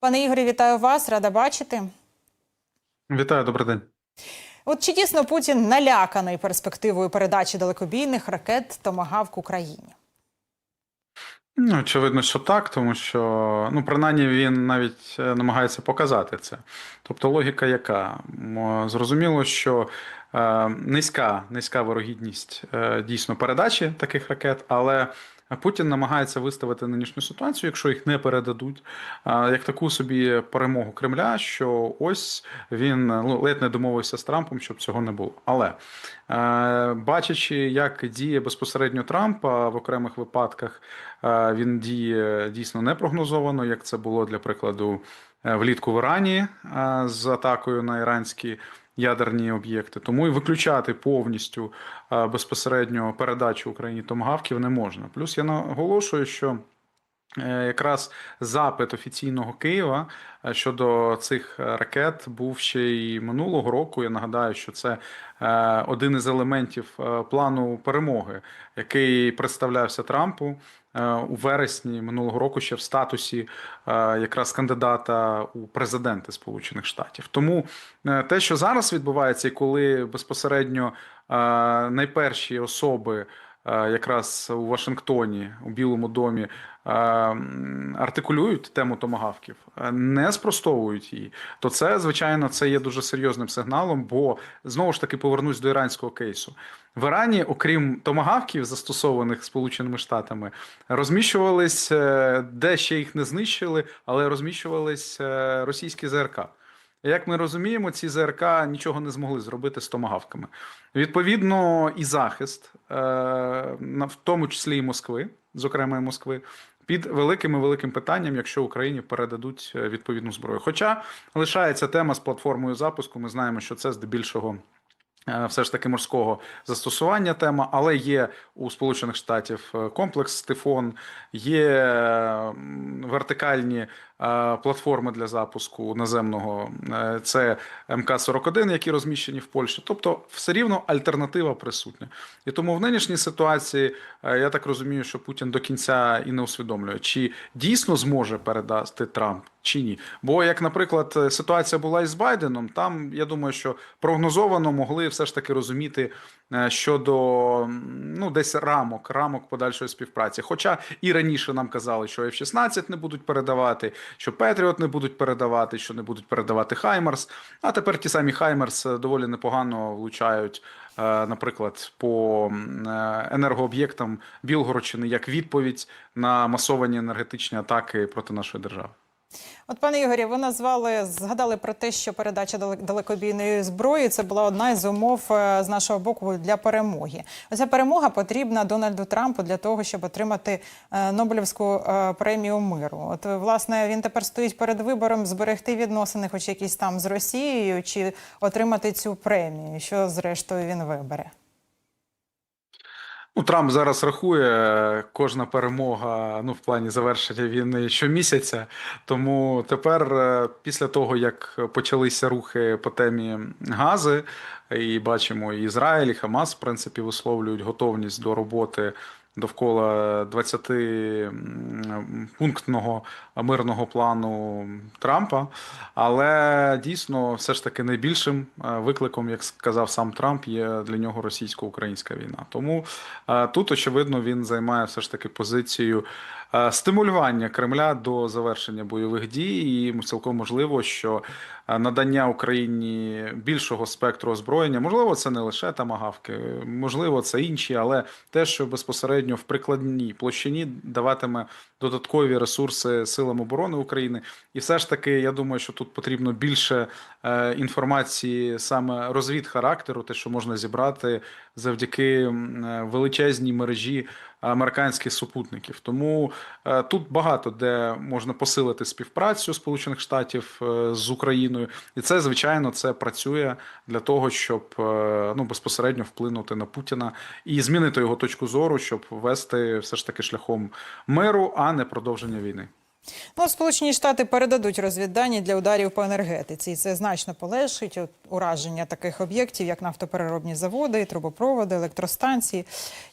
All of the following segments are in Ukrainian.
Пане Ігорі, вітаю вас, рада бачити. Вітаю, добрий день. От чи дійсно Путін наляканий перспективою передачі далекобійних ракет Томагавк Україні? Ну, очевидно, що так, тому що ну, принаймні він навіть е, намагається показати це. Тобто логіка яка? Зрозуміло, що е, низька, низька вирогідність е, дійсно передачі таких ракет, але Путін намагається виставити нинішню ситуацію, якщо їх не передадуть, як таку собі перемогу Кремля, що ось він ну, ледь не домовився з Трампом, щоб цього не було. Але е, бачачи, як діє безпосередньо Трамп в окремих випадках, е, він діє дійсно непрогнозовано, як це було для прикладу е, влітку в Ірані з атакою на іранські ядерні об'єкти. Тому і виключати повністю е, безпосередньо передачу Україні томагавків не можна. Плюс я наголошую, що. Е, Якраз запит офіційного Києва е, щодо цих ракет був ще й минулого року. Я нагадаю, що це один із елементів плану перемоги, який представлявся Трампу у вересні минулого року ще в статусі е, якраз кандидата у президенти Сполучених Штатів. Тому е, те, що зараз відбувається, і коли безпосередньо е, найперші особи. Е, Якраз у Вашингтоні, у Білому домі, е, артикулюють тему томагавків, е, не спростовують її, то це, звичайно, це є дуже серйозним сигналом, бо знову ж таки повернусь до іранського кейсу. В Ірані, окрім томагавків, застосованих Сполученими Штатами, розміщувались, де ще їх не знищили, але розміщувались російські ЗРК. Як ми розуміємо, ці ЗРК нічого не змогли зробити з томагавками. Відповідно, і захист, е, в тому числі і Москви, зокрема і Москви, під великим і великим питанням, якщо Україні передадуть е, відповідну зброю. Хоча лишається тема з платформою запуску. Ми знаємо, що це здебільшого. е, Все ж таки морського застосування тема, але є у Сполучених Штатів комплекс Тифон, є вертикальні платформи для запуску наземного. е, Це МК-41, які розміщені в Польщі. Тобто, все рівно альтернатива присутня. І тому в нинішній ситуації е, я так розумію, що Путін до кінця і не усвідомлює, чи дійсно зможе передати Трамп. Чи ні, бо як, наприклад, е, ситуація була із Байденом, там я думаю, що прогнозовано могли все ж таки розуміти е, щодо ну десь рамок, рамок подальшої співпраці. Хоча і раніше нам казали, що F-16 не будуть передавати, що Петріот не будуть передавати, що не будуть передавати Хаймерс. А тепер ті самі Хаймарс е, доволі непогано влучають. е, Наприклад, по е, енергооб'єктам Білгородщини як відповідь на масовані енергетичні атаки проти нашої держави. От, пане Ігорі, ви назвали, згадали про те, що передача далек- далекобійної зброї це була одна із умов е, з нашого боку для перемоги. Оця перемога потрібна Дональду Трампу для того, щоб отримати е, Нобелівську е, премію миру. От власне він тепер стоїть перед вибором зберегти відносини, хоч якісь там з Росією, чи отримати цю премію. Що зрештою він вибере? Ну, Трамп зараз рахує кожна перемога ну, в плані завершення війни щомісяця. Тому тепер, е, після того, як почалися рухи по темі гази, і бачимо, і Ізраїль, і Хамас, в принципі, висловлюють готовність до роботи довкола 20-пунктного мирного плану Трампа. Але дійсно, все ж таки, найбільшим е, викликом, як сказав сам Трамп, є для нього російсько-українська війна. Тому е, тут, очевидно, він займає все ж таки позицію стимулювання Кремля до завершення бойових дій, і цілком можливо, що е, надання Україні більшого спектру озброєння, можливо, це не лише тамагавки, можливо, це інші, але те, що безпосередньо в прикладній площині даватиме додаткові ресурси силам оборони України. І все ж таки, я думаю, що тут потрібно більше е, інформації саме розвід характеру, те, що можна зібрати завдяки е, величезній мережі американських супутників. Тому е, тут багато де можна посилити співпрацю Сполучених Штатів е, з Україною, і це звичайно це працює для того, щоб ну безпосередньо вплинути на Путіна і змінити його точку зору, щоб вести все ж таки шляхом миру, а не продовження війни. Ну, Сполучені Штати передадуть розвіддані для ударів по енергетиці, і це значно полегшить ураження таких об'єктів, як нафтопереробні заводи, трубопроводи, електростанції,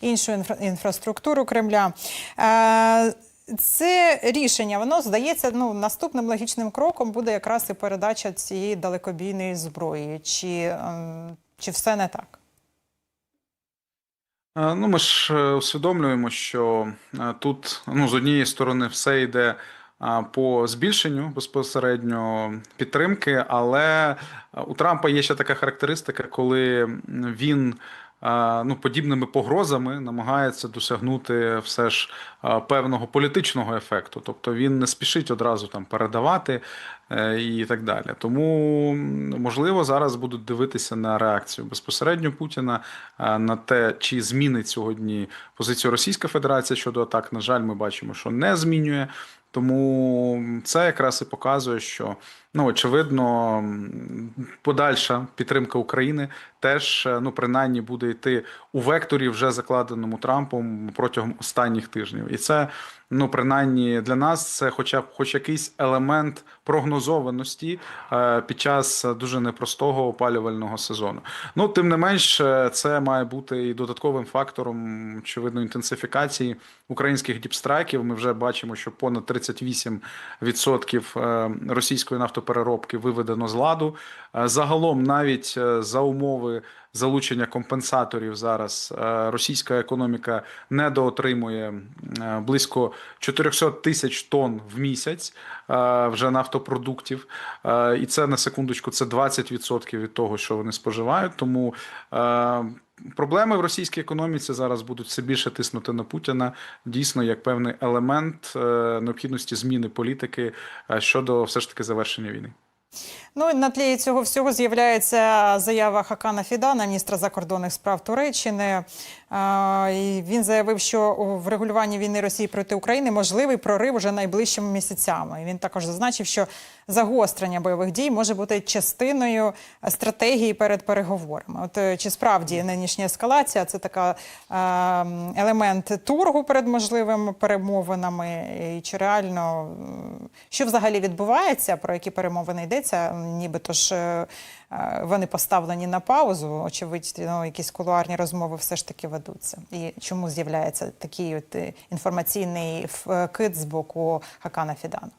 іншу інфра- інфраструктуру Кремля. Е, це рішення, воно здається, ну наступним логічним кроком буде якраз і передача цієї далекобійної зброї. Чи, ем, чи все не так? Е, Ну, ми ж е, усвідомлюємо, що е, тут ну, з однієї сторони все йде по збільшенню безпосередньо підтримки, але е, у Трампа є ще така характеристика, коли він е, ну, подібними погрозами намагається досягнути все ж е, певного політичного ефекту. Тобто він не спішить одразу там передавати і так далі. Тому можливо зараз будуть дивитися на реакцію безпосередньо Путіна на те, чи змінить сьогодні позицію Російська Федерація щодо атак. На жаль, ми бачимо, що не змінює. Тому це якраз і показує, що ну очевидно подальша підтримка України теж е, ну принаймні буде йти у векторі, вже закладеному Трампом протягом останніх тижнів, і це ну принаймні для нас це, хоча б хоч якийсь елемент прогнозованості е, під час дуже непростого опалювального сезону. Ну тим не менш, е, це має бути і додатковим фактором очевидно інтенсифікації українських діпстрайків. Ми вже бачимо, що понад 38% е, російської нафтопереробки виведено з ладу. Е, Загалом, навіть е, за умови залучення компенсаторів, зараз е, російська економіка недоотримує близько 400 тисяч тонн в місяць вже нафтопродуктів. І це на секундочку, це 20% від того, що вони споживають. Тому Проблеми в російській економіці зараз будуть все більше тиснути на Путіна дійсно як певний елемент е, необхідності зміни політики е, щодо все ж таки завершення війни. Ну і на тлі цього всього з'являється заява Хакана Фідана, міністра закордонних справ Туреччини. Він заявив, що у врегулюванні війни Росії проти України можливий прорив уже найближчими місяцями. Він також зазначив, що загострення бойових дій може бути частиною стратегії перед переговорами. От е, чи справді нинішня ескалація це така е, елемент торгу перед можливими перемовинами, і чи реально що взагалі відбувається, про які перемовини йдеться? Нібито ж е, е, вони поставлені на паузу. Очевидно, якісь кулуарні розмови все ж таки ведуться. І чому з'являється такий от е, інформаційний вкид з боку Хакана Фідана?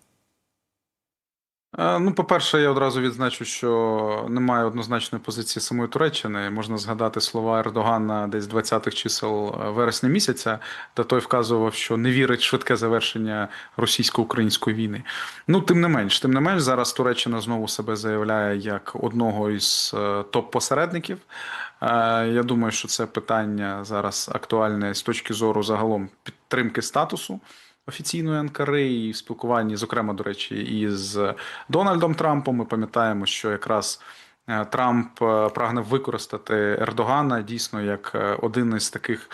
Е, Ну, по-перше, я одразу відзначу, що немає однозначної позиції самої Туреччини. Можна згадати слова Ердогана десь 20-х чисел е, вересня місяця, де той вказував, що не вірить в швидке завершення російсько-української війни. Ну, тим не менш, тим не менш, зараз Туреччина знову себе заявляє як одного із е, топ-посередників. Я думаю, що це питання зараз актуальне з точки зору загалом підтримки статусу офіційної Анкари і в спілкуванні, зокрема, до речі, із Дональдом Трампом. Ми пам'ятаємо, що якраз е, Трамп е, прагне використати Ердогана дійсно як е, один із таких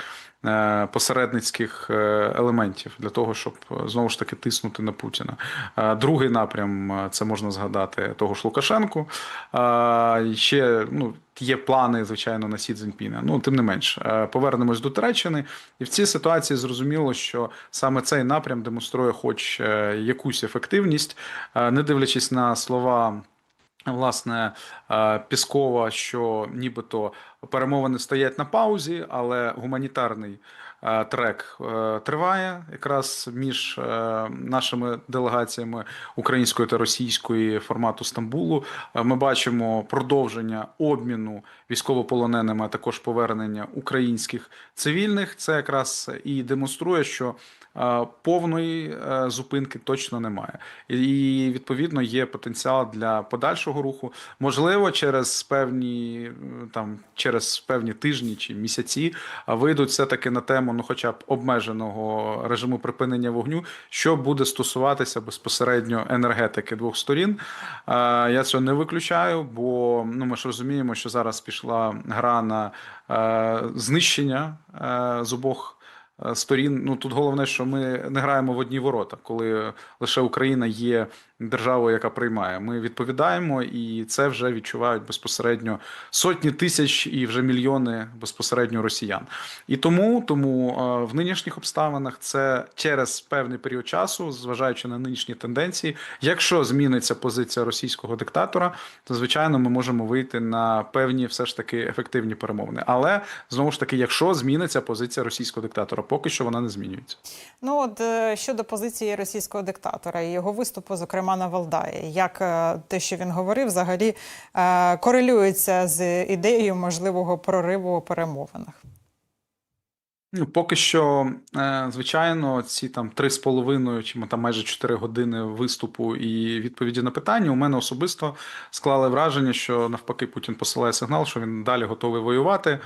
посередницьких е, елементів для того, щоб е, знову ж таки тиснути на Путіна. Е, Другий напрям е, це можна згадати того ж Лукашенку. Е, Ще ну. Є плани, звичайно, на Сі Цзіньпіна. Ну, тим не менш, е, повернемось до Туреччини, і в цій ситуації зрозуміло, що саме цей напрям демонструє, хоч е, якусь ефективність, Е, не дивлячись на слова. Власне, е, Піскова, що нібито перемовини стоять на паузі, але гуманітарний е, трек е, триває якраз між нашими делегаціями української та російської формату Стамбулу. Ми бачимо продовження обміну військовополоненими, а також повернення українських цивільних. Це якраз і демонструє, що повної е, зупинки точно немає, і відповідно є потенціал для подальшого руху. Можливо, через певні е, там через певні тижні чи місяці вийдуть все таки на тему, ну, хоча б обмеженого режиму припинення вогню, що буде стосуватися безпосередньо енергетики двох сторін. Е, Я цього не виключаю, бо ну ми ж розуміємо, що зараз пішла гра на е, знищення е, з обох. Сторін, ну тут головне, що ми не граємо в одні ворота, коли лише Україна є державою, яка приймає. Ми відповідаємо, і це вже відчувають безпосередньо сотні тисяч і вже мільйони безпосередньо росіян. І тому, тому е, в нинішніх обставинах це через певний період часу, зважаючи на нинішні тенденції, якщо зміниться позиція російського диктатора, то звичайно ми можемо вийти на певні все ж таки ефективні перемовини. Але знову ж таки, якщо зміниться позиція російського диктатора, поки що вона не змінюється. Ну от е, щодо позиції російського диктатора і його виступу, зокрема на Валдаї, як е, те, що він говорив, взагалі е, корелюється з ідеєю можливого прориву у перемовинах. Ну, поки що, е, звичайно, ці там три з половиною чи там майже чотири години виступу і відповіді на питання у мене особисто склали враження, що навпаки Путін посилає сигнал, що він далі готовий воювати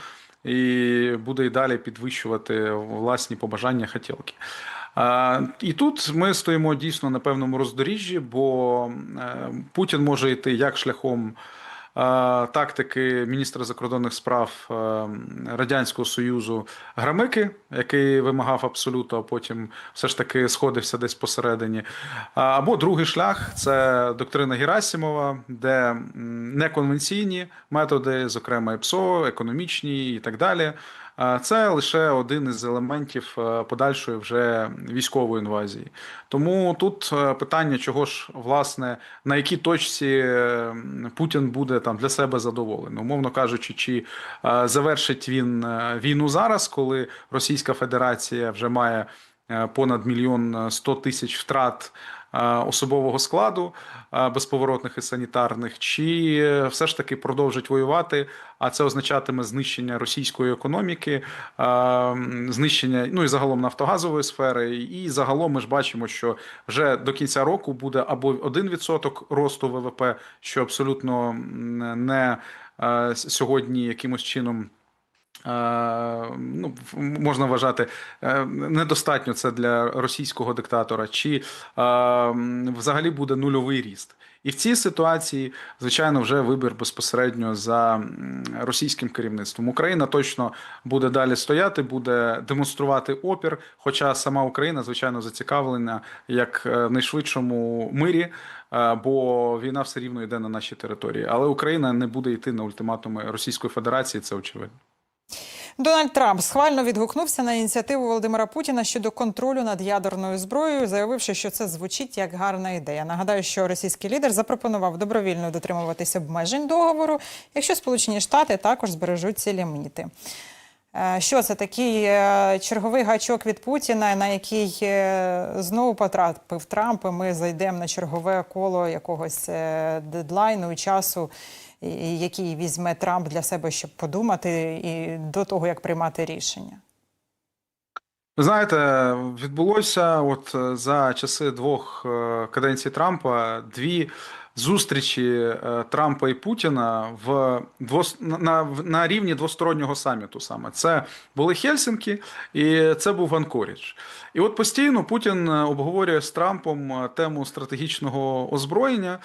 і буде і далі підвищувати власні побажання хотілки. І тут ми стоїмо дійсно на певному роздоріжжі, бо е, Путін може йти як шляхом. е, Тактики міністра закордонних справ е, Радянського Союзу Грамики, який вимагав абсолюту, а потім все ж таки сходився десь посередині. Або другий шлях це доктрина Герасимова, де неконвенційні методи, зокрема ЕПСО, економічні і так далі. Це лише один із елементів е, подальшої вже військової інвазії. Тому тут е, питання, чого ж власне на якій точці е, Путін буде там для себе задоволений, умовно кажучи, чи завершить він війну зараз, коли Російська Федерація вже має понад мільйон сто тисяч втрат особового складу е, безповоротних і санітарних, чи е, все ж таки продовжить воювати, а це означатиме знищення російської економіки, е, знищення ну і загалом нафтогазової сфери. І загалом ми ж бачимо, що вже до кінця року буде або 1% росту ВВП, що абсолютно не е, сьогодні якимось чином. Е, Ну, можна вважати е, недостатньо це для російського диктатора, чи е, взагалі буде нульовий ріст. І в цій ситуації, звичайно, вже вибір безпосередньо за російським керівництвом. Україна точно буде далі стояти, буде демонструвати опір. Хоча сама Україна, звичайно, зацікавлена як в найшвидшому мирі, бо війна все рівно йде на нашій території. Але Україна не буде йти на ультиматуми Російської Федерації, це очевидно. Дональд Трамп схвально відгукнувся на ініціативу Володимира Путіна щодо контролю над ядерною зброєю, заявивши, що це звучить як гарна ідея. Нагадаю, що російський лідер запропонував добровільно дотримуватись обмежень договору, якщо Сполучені Штати також збережуть ці ліміти. Е, Що це такий е, черговий гачок від Путіна, на який е, знову потрапив Трамп? і Ми зайдемо на чергове коло якогось дедлайну часу, який візьме Трамп для себе, щоб подумати, і до того як приймати рішення. Ви знаєте, відбулося от е, за часи двох е, каденцій Трампа дві зустрічі е, Трампа і Путіна в двос... на, на, рівні двостороннього саміту. Саме це були Хельсинкі, і це був Анкорідж. І от постійно Путін е, обговорює з Трампом е, тему стратегічного озброєння.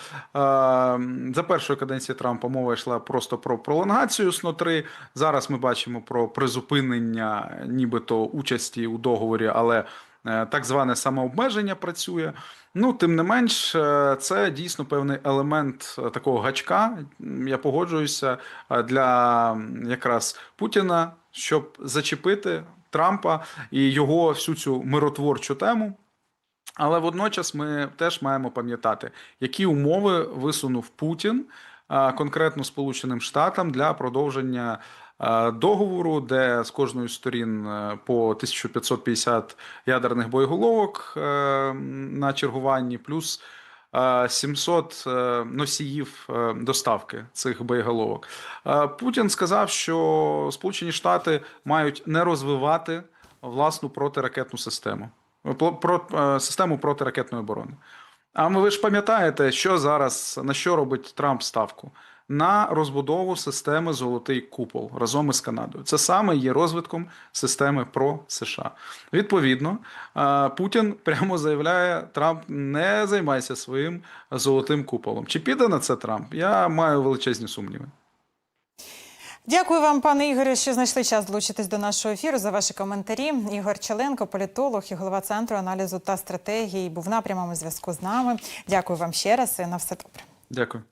За першої каденції Трампа мова йшла просто про пролонгацію СНО 3 Зараз ми бачимо про призупинення, нібито участі у договорі, але так зване самообмеження працює. Ну, тим не менш, е, це дійсно певний елемент е, такого гачка. Я погоджуюся е, для якраз Путіна, щоб зачепити Трампа і його всю цю миротворчу тему. Але водночас ми теж маємо пам'ятати, які умови висунув Путін конкретно Сполученим Штатам для продовження договору, де з кожної сторін е, по 1550 ядерних боєголовок е, на чергуванні, плюс е, 700 е, носіїв е, доставки цих боєголовок. Е, Путін сказав, що Сполучені Штати мають не розвивати власну протиракетну систему. Про, е, систему протиракетної оборони. А ми ви ж пам'ятаєте, що зараз на що робить Трамп ставку? На розбудову системи Золотий купол разом із Канадою. Це саме є розвитком системи про США. Відповідно, е, Путін прямо заявляє: Трамп не займайся своїм золотим куполом. Чи піде на це Трамп? Я маю величезні сумніви. Дякую вам, пане Ігорю, що знайшли час долучитись до нашого ефіру за ваші коментарі. Ігор Челенко, політолог і голова центру аналізу та стратегії, був на прямому зв'язку з нами. Дякую вам ще раз і на все добре. Дякую.